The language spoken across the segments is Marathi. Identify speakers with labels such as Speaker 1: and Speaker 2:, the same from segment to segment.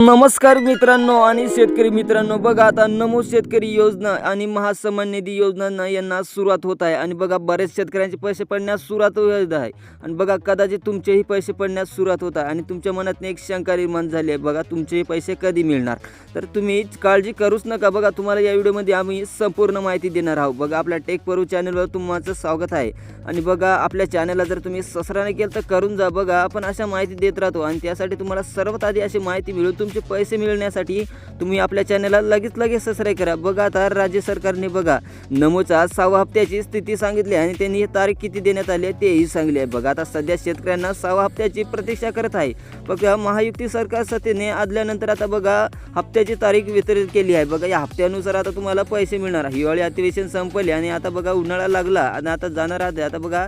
Speaker 1: नमस्कार मित्रांनो आणि शेतकरी मित्रांनो बघा आता नमो शेतकरी योजना आणि महासन्मान निधी योजना यांना सुरुवात होत आहे. आणि बघा बऱ्याच शेतकऱ्यांचे पैसे पडण्यास सुरुवात होत आहे. आणि बघा कदाचित तुमचेही पैसे पडण्यास सुरुवात होत आहे. आणि तुमच्या मनात एक शंका निर्माण झाली आहे. बघा तुमचेही पैसे कधी मिळणार? तर तुम्ही काळजी करूच नका. बघा तुम्हाला या व्हिडिओमध्ये आम्ही संपूर्ण माहिती देणार आहोत. बघा आपल्या टेक परू चॅनलवर तुमचं स्वागत आहे. आणि बघा आपल्या चॅनलला जर तुम्ही सबस्क्राईब केलं तर करून जा. बघा आपण अशा माहिती देत राहतो. आणि त्यासाठी तुम्हाला सर्वात आधी अशी माहिती मिळून तुमचे पैसे मिळण्यासाठी तुम्ही आपल्या चॅनलला लगेच लगेच सबस्क्राईब करा. बघा आता राज्य सरकारने बघा नमोच्या सहावा हप्त्याची स्थिती सांगितली आणि त्यांनी ही तारीख किती देण्यात आली आहे तेही सांगले आहे. बघा आता सध्या शेतकऱ्यांना सहावा हप्त्याची प्रतीक्षा करत आहे. बघा महायुती सरकार सत्तेने आदल्यानंतर आता बघा हप्त्याची तारीख वितरित केली आहे. बघा या हप्त्यानुसार आता तुम्हाला पैसे मिळणार हिवाळी अधिवेशन संपले आणि आता बघा उन्हाळा लागला आणि आता जाणार आहे. आता बघा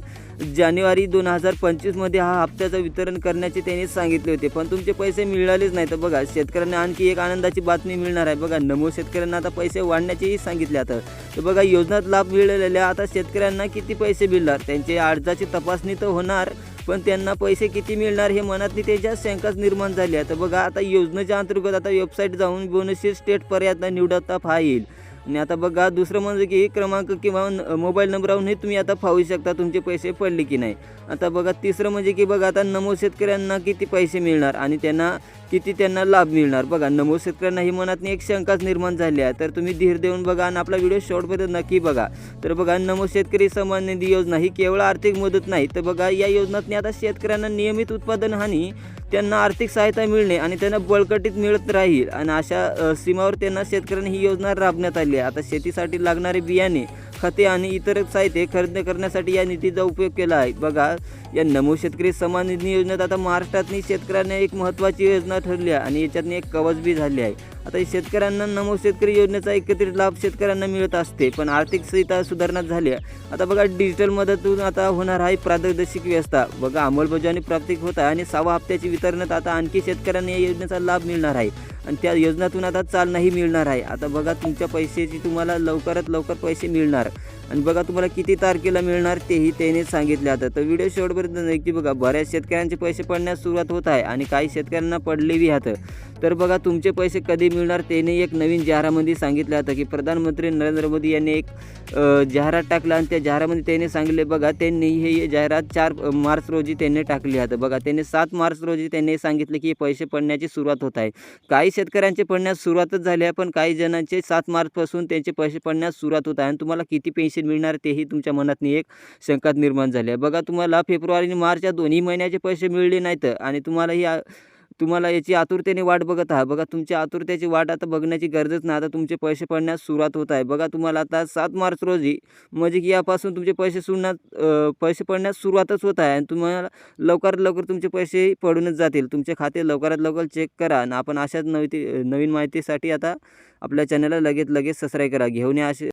Speaker 1: जानेवारी दोन हजार पंचवीसमध्ये हा हप्त्याचं वितरण करण्याचे त्यांनी सांगितले होते. पण तुमचे पैसे मिळालेच नाही. तर बघा शेतकऱ्यांना आणखी एक आनंदाची बातमी मिळणार आहे. बघा नमो शेतकऱ्यांना आता पैसे वाढण्याचेही सांगितले आता. तर बघा योजनात लाभ मिळालेल्या आता शेतकऱ्यांना किती पैसे मिळणार? त्यांचे अर्जाची तपासणी तर होणार पण त्यांना पैसे किती मिळणार हे मनातली त्याच्या शंकाच निर्माण झाली आहे. तर बघा आता योजनेच्या अंतर्गत आता वेबसाईट जाऊन बोनसी स्टेट पर्याय निवडता हा येईल. आणि आता बघा दुसरं म्हणजे की क्रमांक किंवा मोबाईल नंबरवरूनही तुम्ही आता पाहू शकता तुमचे पैसे पडले की नाही. आता बघा तिसरं म्हणजे की बघा आता नमो शेतकऱ्यांना किती पैसे मिळणार आणि त्यांना किती त्यांना लाभ मिळणार. बघा नमो शेतकऱ्यांना ही मनात एक शंकाच निर्माण झाली आहे. तर तुम्ही धीर देऊन बघा आणि आपला व्हिडिओ शॉर्टपर्यंत नक्की बघा. तर बघा नमो शेतकरी सन्मान निधी योजना ही केवळ आर्थिक मदत नाही. तर बघा या योजनातनी आता शेतकऱ्यांना नियमित उत्पादन हानी त्यांना आर्थिक सहायता मिळणे आणि त्यांना बळकटीत मिळत राहील. आणि अशा सीमावर त्यांना शेतकऱ्यांनी ही योजना राबण्यात आली आहे. आता शेतीसाठी लागणारे बियाणे खते आणि इतर साहित्य खरेदी करण्यासाठी या निधीचा उपयोग केला आहे. बघा या नमो शेतकरी सन्मान निधी योजनेत आता महाराष्ट्रातनी शेतकऱ्यांना एक महत्त्वाची योजना ठरली आहे आणि याच्यातनी एक कवच बी झाली आहे. आता शेतकऱ्यांना नमो शेतकरी योजनेचा एकत्रित लाभ शेतकऱ्यांना मिळत असते पण आर्थिक स्थिती सुधारणा झाली आहे. आता बघा डिजिटल मदतून आता होणार आहे प्रादर्शिक व्यवस्था. बघा अंमलबजावणी प्राप्तिक होत आहे आणि सहावा हप्त्याची वितरणात आता आणखी शेतकऱ्यांना या योजनेचा लाभ मिळणार आहे. आणि त्या योजनेतून आता चालनाही मिळणार आहे. आता बघा तुमच्या पैशाची तुम्हाला लवकरात लवकर पैसे मिळणार. आणि बघा तुम्हाला किती तारखेला मिळणार तेही त्याने सांगितले आता. तर व्हिडिओ शेवटपर्यंत नक्की बघा. बऱ्याच शेतकऱ्यांचे पैसे पडण्यास सुरुवात होत आहे आणि काही शेतकऱ्यांना पडलेही आहेत. तर बघा तुमचे पैसे कधी मिळणार त्याने एक नवीन जाहिरामध्ये सांगितलं होतं की प्रधानमंत्री नरेंद्र मोदी यांनी एक जाहिरात टाकला आणि त्या जाहिरामध्ये त्याने सांगितले बघा त्यांनी हे जाहिरात चार मार्च रोजी त्यांनी टाकली होतं. बघा त्यांनी सात मार्च रोजी त्यांनी सांगितले की पैसे पडण्याची सुरुवात होत आहे. काही शेतकऱ्यांचे पडण्यास सुरुवातच झाली आहे पण काही जणांचे सात मार्चपासून त्यांचे पैसे पडण्यास सुरुवात होत आहे आणि तुम्हाला किती पेन्शन मिळणार तेही तुमच्या मनात एक शंकात निर्माण झाली आहे. बघा तुम्हाला फेब्रुवारी आणि मार्च या दोन्ही महिन्याचे पैसे मिळले नाहीत आणि तुम्हाला ही तुम्हाला याची आतुरतेने वाट बघत आहात. बघा तुमच्या आतुरतेची वाट आता बघण्याची गरजच नाही. आता तुमचे पैसे पडण्यास सुरुवात होत आहे. बघा तुम्हाला आता सात मार्च रोजी म्हणजे की यापासून तुमचे पैसे सुडण्यात पैसे पडण्यास सुरुवातच होत आहे. आणि तुम्हाला लवकरात लवकर तुमचे पैसे पडूनच जातील. तुमचे खाते लवकरात लवकर चेक करा. आणि आपण अशाच नवी नवीन माहितीसाठी आता आपल्या चॅनलला लगेच लगेच सबस्क्राईब करा. घेऊन या असे